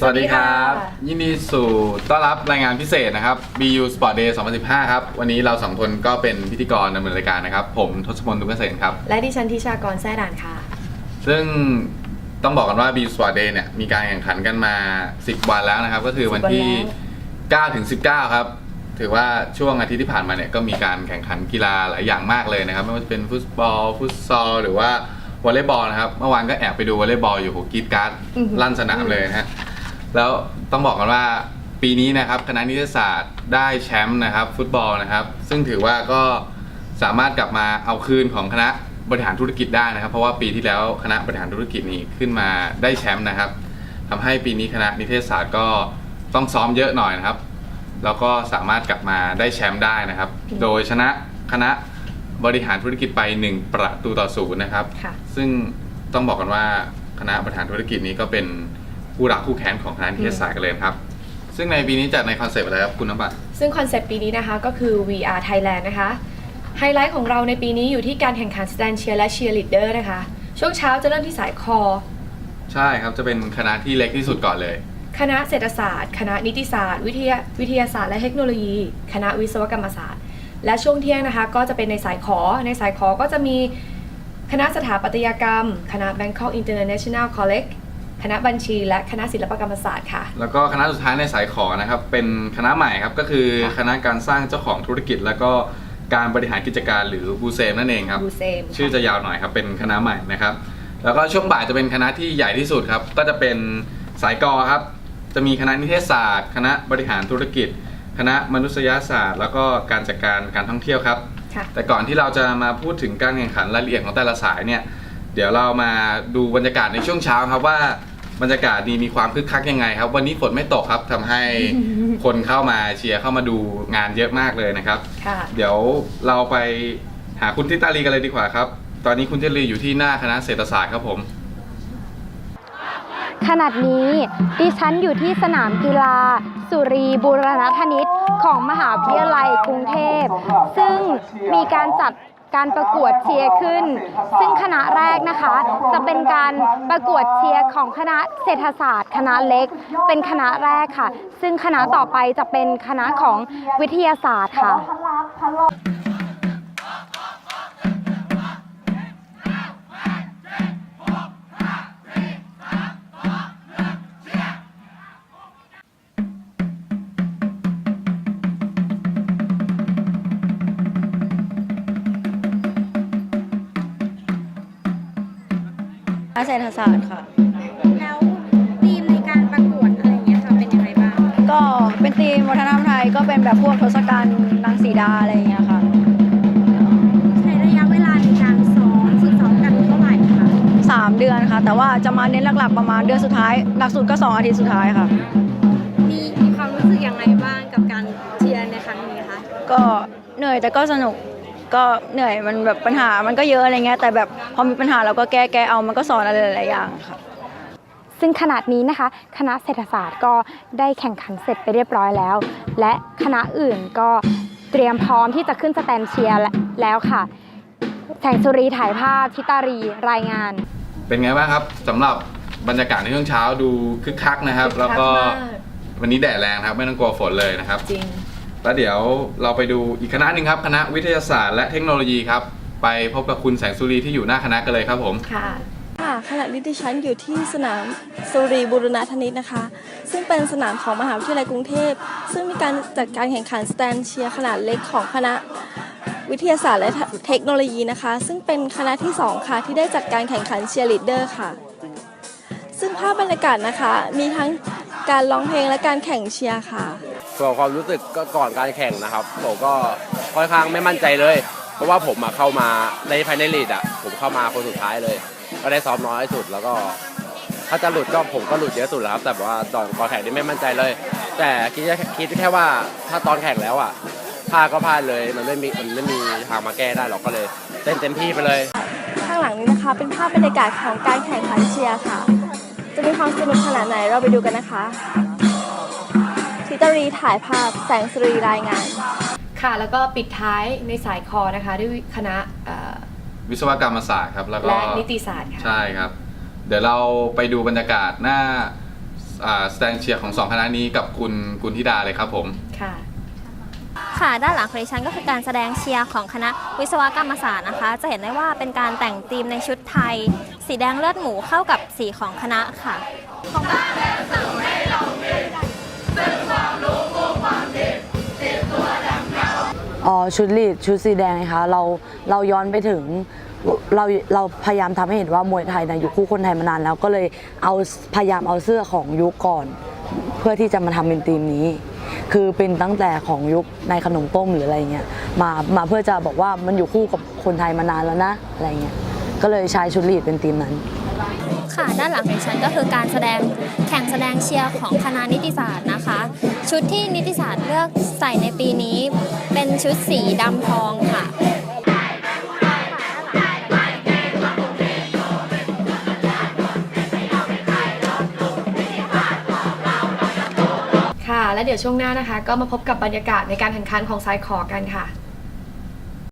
สวัสดีครับสวัสดีค่ะยินดีสู่ต้อนรับรายงานพิเศษนะครับ BU Sport Day 2015 ครับ วันนี้เราสองคนก็เป็นพิธีกรดำเนินรายการนะครับ ผมทศพลตุงเกษตรครับ และดิฉันทิชากรแซ่ด่านค่ะ ซึ่งต้องบอกกันว่า BU Sport Day เนี่ยมีการแข่งขันกันมา 10 วันแล้วนะครับ ก็คือวันที่ 9 ถึง 19 ครับ ถือว่าช่วงอาทิตย์ที่ผ่านมาเนี่ยก็มีการแข่งขันกีฬาหลายอย่างมากเลยนะครับ ไม่ว่าจะเป็นฟุตบอล ฟุตซอล หรือว่าวอลเลย์บอลนะครับ เมื่อวานก็แอบไปดูวอลเลย์บอลอยู่โหกรีดการ์ดอือหือลั่นสนามเลยนะฮะ แล้วต้องบอกกันว่าปีนี้นะครับคณะนิเทศศาสตร์ได้แชมป์นะครับ ฟุตบอลนะครับ ซึ่งถือว่าก็สามารถกลับมาเอาคืนของคณะบริหารธุรกิจได้นะครับ เพราะว่าปีที่แล้วคณะบริหารธุรกิจนี้ขึ้นมาได้แชมป์นะครับทำให้ปีนี้คณะนิเทศศาสตร์ก็ต้องซ้อมเยอะหน่อยนะครับ แล้วก็สามารถกลับมาได้แชมป์ได้นะครับ โดยชนะคณะบริหารธุรกิจไป 1 ประตูต่อศูนย์นะครับค่ะซึ่งต้องบอกกันว่าคณะบริหารธุรกิจนี้ก็เป็น ผู้รักคู่แค้นของคณะนิเทศศาสตร์กันเลยนะครับ ซึ่งในปีนี้จัดในคอนเซปต์อะไรครับคุณน้ำบัตรซึ่งคอนเซปต์ปีนี้นะคะก็คือ VR Thailand นะคะ ไฮไลท์ของเราในปีนี้อยู่ที่การแข่งขัน Stand Cheer และ Cheer Leader นะคะ ช่วงเช้าจะเริ่มที่สายคอ ใช่ครับจะเป็นคณะที่เล็กที่สุดก่อนเลย คณะเศรษฐศาสตร์ คณะนิติศาสตร์ วิทยาวิทยาศาสตร์และเทคโนโลยี คณะวิศวกรรมศาสตร์ และช่วงเที่ยงนะคะ ก็จะเป็นในสายขอ ในสายขอก็จะมีคณะสถาปัตยกรรม คณะ Bangkok International College คณะบัญชีและคณะศิลปกรรมศาสตร์ค่ะ แล้วก็คณะสุดท้ายในสายขอนะครับ เป็นคณะใหม่ครับ ก็คือค่ะคณะการสร้างเจ้าของธุรกิจ แล้วก็การบริหารกิจการหรือบูเซมนั่นเองครับ บูเซมชื่อจะยาวหน่อยครับ เป็นคณะใหม่นะครับ แล้วก็ช่วงบ่ายจะเป็นคณะที่ใหญ่ที่สุดครับ ก็จะเป็นสายกอครับ จะมีคณะนิเทศศาสตร์ คณะบริหารธุรกิจ คณะมนุษยศาสตร์ แล้วก็การจัดการการท่องเที่ยวครับค่ะแต่ก่อนที่เราจะมาพูดถึงการแข่งขันรายละเอียดของแต่ละสายเนี่ย เดี๋ยวเรามาดูบรรยากาศในช่วงเช้าครับว่าบรรยากาศดีมีความคึกคักยังไงครับ วันนี้ฝนไม่ตกครับทำให้คนเข้ามาเชียร์เข้ามาดูงานเยอะมากเลยนะครับ ค่ะ เดี๋ยวเราไปหาคุณทิตาลีกันเลยดีกว่าครับ ตอนนี้คุณทิตาลีอยู่ที่หน้าคณะเศรษฐศาสตร์ครับผมขนาดนี้ดิฉันอยู่ที่สนามกีฬา สุรีบูรณธนิตของมหาวิทยาลัยกรุงเทพ ซึ่งมีการจัด การประกวดเชียร์ขึ้น ซึ่งคณะแรกนะคะ จะเป็นการประกวดเชียร์ของคณะเศรษฐศาสตร์ คณะเล็ก เป็นคณะแรกค่ะ ซึ่งคณะต่อไปจะเป็นคณะของวิทยาศาสตร์ค่ะ เศรษฐศาสตร์ค่ะ แล้วธีมในการประกวดอะไรเงี้ยค่ะเป็นยังไงบ้าง ก็เป็นธีมวัฒนธรรมไทยก็เป็นแบบพวกทศกัณฐ์นางสีดาอะไรอย่างเงี้ยค่ะ ใช้ระยะเวลาในการซ้อมฝึกซ้อมกันเท่าไหร่คะ3เดือนค่ะ แต่ว่าจะมาเน้นหลักๆประมาณเดือนสุดท้าย หลักสุดก็2อาทิตย์สุดท้ายค่ะ มีมีความรู้สึกยังไงบ้างกับการเชียร์ในครั้งนี้คะ ก็เหนื่อยแต่ก็สนุก ก็เหนื่อยมันแบบปัญหามันก็เยอะอะไรเงี้ยแต่แบบพอมีปัญหาเราก็แก้แก้เอามันก็สอนอะไรหลายๆอย่างค่ะ ซึ่งขนาดนี้นะคะ คณะเศรษฐศาสตร์ก็ได้แข่งขันเสร็จไปเรียบร้อยแล้ว และคณะอื่นก็เตรียมพร้อมที่จะขึ้นสแตนเชียร์แล้วค่ะ แสงสุรีถ่ายภาพทิตารีรายงาน เป็นไงบ้างครับสำหรับบรรยากาศในช่วงเช้าดูคึกคักนะครับ แล้วก็คึกคักมากวันนี้แดดแรงครับ ไม่ต้องกลัวฝนเลยนะครับ จริง แล้วเดี๋ยวเราไปดูอีกคณะหนึ่งครับคณะวิทยาศาสตร์และเทคโนโลยีครับ ไปพบกับคุณแสงสุรีที่อยู่หน้าคณะกันเลยครับผม ค่ะ ค่ะขณะนี้ดิฉันอยู่ที่สนามสุรีบุรณะธนิตนะคะ ซึ่งเป็นสนามของมหาวิทยาลัยกรุงเทพ ซึ่งมีการจัดการแข่งขันสแตนเชียร์ขนาดเล็กของคณะวิทยาศาสตร์และเทคโนโลยีนะคะ ซึ่งเป็นคณะที่ 2 ค่ะ ที่ได้จัดการแข่งขันเชียร์ลีดเดอร์ค่ะ ซึ่งภาพบรรยากาศนะคะ มีทั้งการร้องเพลงและการแข่งเชียร์ค่ะ ส่วนความรู้สึกก็ก่อนการแข่งนะครับ ผมก็ค่อนข้างไม่มั่นใจเลย เพราะว่าผมอะเข้ามาในภายในลีดอะผมเข้ามาคนสุดท้ายเลย ก็ได้ซ้อมน้อยที่สุดแล้วก็ ถ้าจะหลุดก็ผมก็หลุดเยอะสุดแล้วครับแต่ว่าตอนก่อนแข่งนี่ไม่มั่นใจเลย แต่คิดแค่คิดแค่ว่าถ้าตอนแข่งแล้วอะพลาดก็พลาดเลยมันไม่มีมันไม่มีทางมาแก้ได้หรอกก็เลยเต้นเต็มที่ไปเลย ข้างหลังนี้นะคะ เป็นภาพบรรยากาศของการแข่งขันเชียร์ค่ะ จะมีความสนุกขนาดไหนเราไปดูกันนะคะ ตารีถ่ายภาพแสงสุรีรายงาน ค่ะ แล้วก็ปิดท้ายในสายคอนะคะ ด้วยคณะเอ่อวิศวกรรมศาสตร์ครับ แล้วก็และนิติศาสตร์ค่ะ ใช่ครับ เดี๋ยวเราไปดูบรรยากาศหน้าอ่าแสดงเชียร์ของสองคณะนี้กับคุณกุลธิดาเลยครับผม ค่ะ ค่ะด้านหลังของดิฉันก็คือการแสดงเชียร์ของคณะวิศวกรรมศาสตร์นะคะ จะเห็นได้ว่าเป็นการแต่งธีมในชุดไทย สีแดงเลือดหมูเข้ากับสีของคณะค่ะอ๋ อชุดลีดชุดสีแดงนะคะเราเราย้อนไปถึงเราเราพยายามทำให้เห็นว่ามวยไทยนะอยู่คู่คนไทยมานานแล้วก็เลยเอาพยายามเอาเสื้อของยุคก่อน เพื่อที่จะมาทำเป็นธีมนี้ คือเป็นตั้งแต่ของยุคในขนมต้มหรืออะไรเงี้ยมามาเพื่อจะบอกว่ามันอยู่คู่กับคนไทยมานานแล้วนะอะไรเงี้ยก็เลยใช้ชุดลีดเป็นธีมนั้น ค่ะด้านหลังของฉันก็คือการแสดงแข่งแสดงเชียร์ของคณะนิติศาสตร์นะคะ ชุดที่นิติศาสตร์เลือกใส่ในปีนี้ เป็นชุดสีดำทองค่ะ ค่ะ และเดี๋ยวช่วงหน้านะคะ ก็มาพบกับบรรยากาศในการแข่งขันของสายขอกันค่ะ